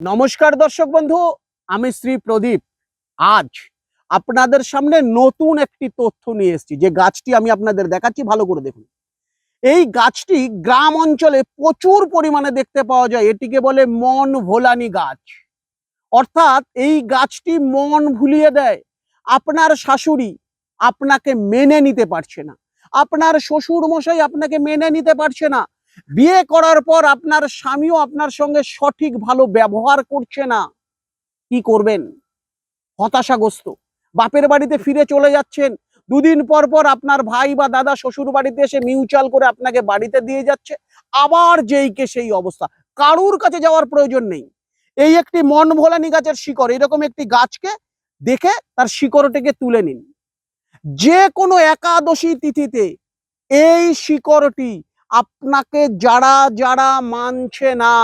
নমস্কার দর্শক বন্ধু, আমি শ্রী প্রদীপ। আজ আপনাদের সামনে নতুন একটি তথ্য নিয়ে এসেছি। যে গাছটি আমি আপনাদের দেখাচ্ছি, ভালো করে দেখুন। এই গাছটি গ্রাম অঞ্চলে প্রচুর পরিমাণে দেখতে পাওয়া যায়। এটিকে বলে মন ভোলানি গাছ। অর্থাৎ এই গাছটি মন ভুলিয়ে দেয়। আপনার শাশুড়ি আপনাকে মেনে নিতে পারছে না। আপনার শ্বশুর মশাই আপনাকে মেনে নিতে পারছে না। বিয়ে করার পর আপনার স্বামীও আপনার সঙ্গে সঠিক ভালো ব্যবহার করছে না। কি করবেন? হতাশাগ্রস্ত। বাপের বাড়িতে ফিরে চলে যাচ্ছেন। দুদিন পর পর আপনার ভাই বা দাদা শ্বশুর বাড়িতে এসে মিউচুয়াল করে আপনাকে বাড়িতে দিয়ে যাচ্ছে। আবার যেইকে সেই অবস্থা। কারুর কাছে যাওয়ার প্রয়োজন নেই। এই একটি মন ভোলানি গাছের শিকড়, এরকম একটি গাছকে দেখে তার শিকড়টিকে তুলে নিন। যে কোনো একাদশী তিথিতে এই শিকড়টি আপনাকে যারা যারা মানছে না,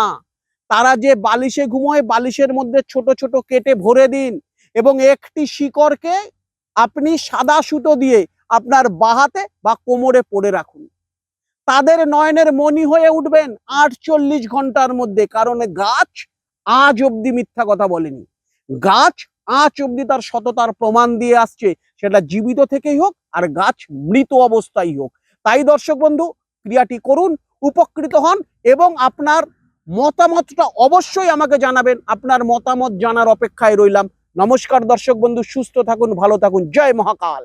তারা যে বালিশে ঘুমোয়, বালিশের মধ্যে ছোট ছোট কেটে ভরে দিন এবং একটি শিকড়কে আপনি সাদা সুতো দিয়ে আপনার বাহাতে বা কোমরে পরে রাখুন। তাদের নয়নের মনি হয়ে উঠবেন আটচল্লিশ ঘণ্টার মধ্যে, কারণ গাছ আজ অব্দি মিথ্যা কথা বলেনি। গাছ আজ অব্দি তার সততার প্রমাণ দিয়ে আসছে, সেটা জীবিত থেকেই হোক আর গাছ মৃত অবস্থায় হোক। তাই দর্শক বন্ধু ক্রিয়াটি করুন, উপকৃত হন এবং আপনার মতামতটা অবশ্যই আমাকে জানাবেন। আপনার মতামত জানার অপেক্ষায় রইলাম। নমস্কার দর্শক বন্ধু, সুস্থ থাকুন, ভালো থাকুন। জয় মহাকাল।